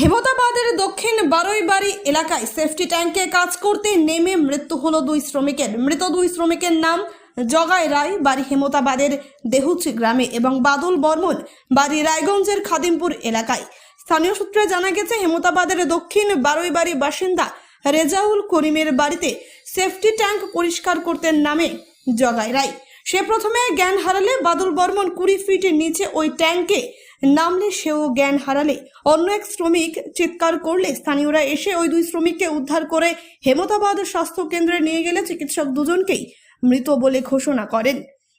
হেমতাবাদের দক্ষিণ বারৈবাড়ি এলাকায় সেফটি ট্যাঙ্কে কাজ করতে নেমে মৃত্যু হলো দুই শ্রমিকের। মৃত দুই শ্রমিকের নাম জগাই রায়, বাড়ি হেমতাবাদের দেহুচি গ্রামে, এবং বাদল বর্মন, বাড়ি রায়গঞ্জের খাদিমপুর এলাকায়। স্থানীয় সূত্রে জানা গেছে, হেমতাবাদের দক্ষিণ বারৈবাড়ি বাসিন্দা রেজাউল করিমের বাড়িতে সেফটি ট্যাঙ্ক পরিষ্কার করতে নামে জগাই রায়। সে প্রথমে জ্ঞান হারালে বাদল বর্মন কুড়ি ফিট নিচে ওই ট্যাঙ্কে নামলে সেও জ্ঞান হারালে। অন্য এক শ্রমিক চিৎকার করলে স্থানীয়রা এসে ওই দুই শ্রমিককে উদ্ধার করে হেমতাবাদ স্বাস্থ্য কেন্দ্রে নিয়ে গেলে চিকিৎসক দুজনকেই মৃত বলে ঘোষণা করেন।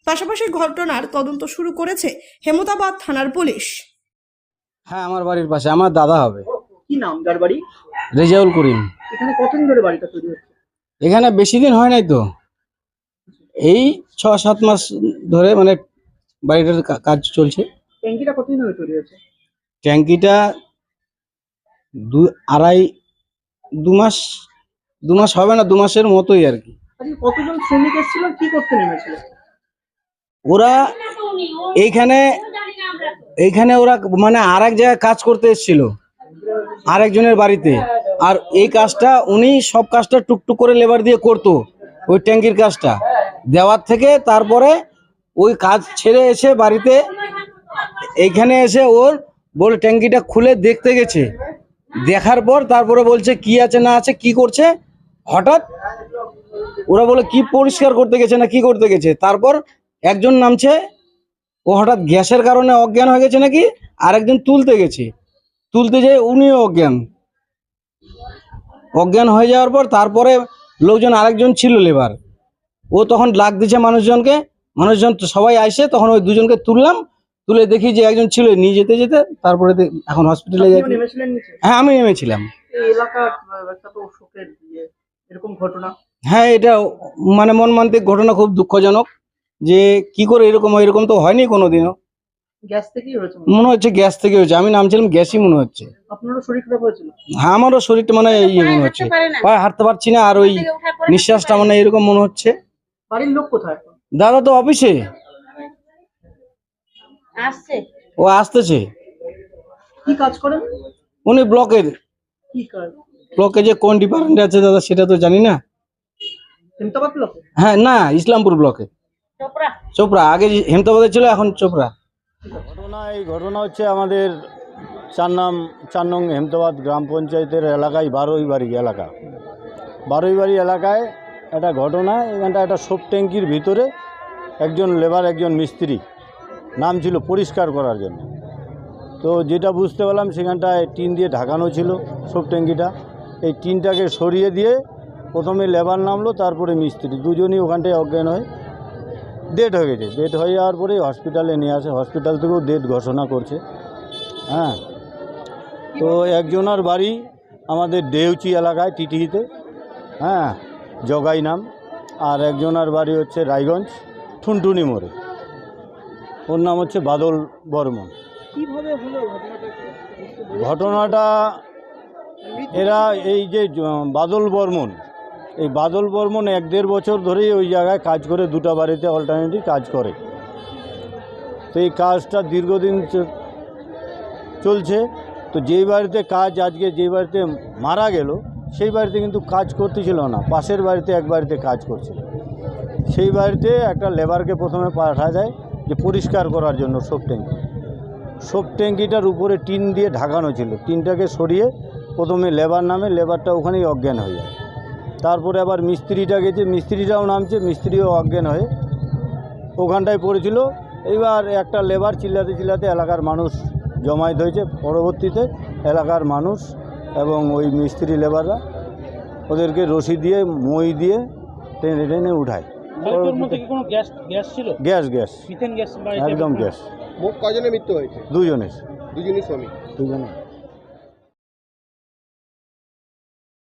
পাশাপাশি ঘটনার তদন্ত শুরু করেছে হেমতাবাদ থানার পুলিশ। হ্যাঁ আমার বাড়ির পাশে। আমার দাদা হবে। কি নাম? যার বাড়ি? রেজাউল করিম। এখানে কতদিন ধরে বাড়িটা তৈরি হচ্ছে? এখানে বেশি দিন হয় নাই তো। এই ছ সাত মাস ধরে মানে বাড়িটার কাজ চলছে। ট্যাঙ্কিটা কতদিন ধরে তৈরি হচ্ছে ট্যাঙ্কিটা দু আড়াই দু মাস দু মাস হবে না দু মাসের মতোই আর কি। কতজন শ্রমিক এসেছিল কি করতে নেমেছিল? ওরা এইখানে এইখানে ওরা মানে আর এক জায়গায় কাজ করতে এসেছিল আরেকজনের বাড়িতে। আর এই কাজটা উনি সব কাজটা টুকটুক করে লেবার দিয়ে করতো ওই ট্যাঙ্কির কাজটা। দেওয়ার থেকে তারপরে ওই কাজ ছেড়ে এসে বাড়িতে এইখানে এসে ওর বলে ট্যাঙ্কিটা খুলে দেখতে গেছে। দেখার পর তারপরে বলছে, কি আছে না আছে, কি করছে? হঠাৎ ওরা বলে, কি পরিষ্কার করতে গেছে না কি করতে গেছে? তারপর একজন নামছে, ও হঠাৎ গ্যাসের কারণে অজ্ঞান হয়ে গেছে নাকি? আর একজন তুলতে গেছে। তুলতে যেয়ে উনিও অজ্ঞান। অজ্ঞান হয়ে যাওয়ার পর তারপরে লোকজন আরেকজন ছিল লেবার। ও তখন লাগ দিছে মানুষজনকে। মানুষজন সবাই আসে, তখন ওই দুজনকে তুললাম। তুলে দেখি যে একজন ছিল নিয়ে যেতে যেতে তারপরে এখন হসপিটালে যাই। হ্যাঁ আমি নেমেছিলাম। ইয়ে এরকম ঘটনা। হ্যাঁ এটা মানে মনমান্তিক ঘটনা খুব দুঃখজনক যে কি করে এরকম হয় এরকম তো হয়নি কোনোদিনও। গ্যাস থেকেই হয়েছে মনে হচ্ছে গ্যাস থেকে হয়েছে। আমি নামছিলাম গ্যাসই মনে হচ্ছে। আপনারও শরীর খারাপ হয়েছিল? হ্যাঁ আমারও শরীরটা মানে ইয়ে মনে হচ্ছে। পায়ে হাঁটতে পারছি না আর ওই নিঃশ্বাসটা মানে এরকম মনে হচ্ছে। কোথায় দাদা তো অফিসে। আসছে? ও আসতেছে। কি কাজ করেন? উনি ব্লকের। কি কাজ? ব্লকে যে কোন ডিপার্টমেন্ট আছে দাদা সেটা তো জানি না। হেমতাবাদ লোক হ্যাঁ না ইসলামপুর ব্লকে। চোপড়া? চোপড়া আগে যে হেমতাবাদে ছিল এখন চোপড়া। ঘটনা এই ঘটনা হচ্ছে আমাদের চার নাম চার নং হেমতাবাদ গ্রাম পঞ্চায়েতের এলাকায় বারোই বাড়ি এলাকা। বারোই বাড়ি এলাকায় একটা ঘটনা এখানটা একটা সোপ ট্যাঙ্কির ভিতরে একজন লেবার একজন মিস্ত্রি নাম ছিল পরিষ্কার করার জন্য। তো যেটা বুঝতে পারলাম সেখানটায় টিন দিয়ে ঢাকানো ছিল সোপ ট্যাঙ্কিটা। এই টিনটাকে সরিয়ে দিয়ে প্রথমে লেবার নামলো, তারপরে মিস্ত্রি। দুজনই ওখানটায় অজ্ঞান হয় ডেট হয়ে গেছে। ডেট হয়ে যাওয়ার পরে হসপিটালে নিয়ে আসে। হসপিটাল থেকেও ডেট ঘোষণা করছে। হ্যাঁ। তো একজনের বাড়ি আমাদের ডেউচি এলাকায় টিটিহিতে হ্যাঁ জগাই নাম। আর একজনের বাড়ি হচ্ছে রায়গঞ্জ ঠুনটুনি মোড়ে। ওর নাম হচ্ছে বাদল বর্মন। ঘটনাটা? এরা এই যে বাদল বর্মন এই বাদল বর্মন এক দেড় বছর ধরেই ওই জায়গায় কাজ করে দুটো বাড়িতে অল্টারনেটিভ কাজ করে। তো এই কাজটা দীর্ঘদিন চলছে। তো যেই বাড়িতে কাজ আজকে যেই বাড়িতে মারা গেল সেই বাড়িতে কিন্তু কাজ করতেছিল না। পাশের বাড়িতে এক বাড়িতে কাজ করছিল। সেই বাড়িতে একটা লেবারকে প্রথমে পাঠা যায়। যে পরিষ্কার করার জন্য সোপ ট্যাঙ্কি। সোপ ট্যাঙ্কিটার উপরে টিন দিয়ে ঢাকানো ছিল। টিনটাকে সরিয়ে প্রথমে লেবার নামে, লেবারটা ওখানেই অজ্ঞান হয়ে যায়। তারপরে আবার মিস্ত্রিটা গেছে, মিস্ত্রিটাও নামছে, মিস্ত্রিও অজ্ঞান হয়ে ওখানটায় পড়েছিল। এইবার একটা লেবার চিল্লাতে চিল্লাতে এলাকার মানুষ জমায়েত হয়েছে। পরবর্তীতে এলাকার মানুষ এবং ওই মিস্ত্রি লেবাররা ওদেরকে রশি দিয়ে, মই দিয়ে টেনে টেনে উঠায়। গ্যাস গ্যাস ছিল? Gas gas. মিথেন গ্যাস একদম গ্যাস। হয়েছে? দুজনের। স্বামী? দুজনে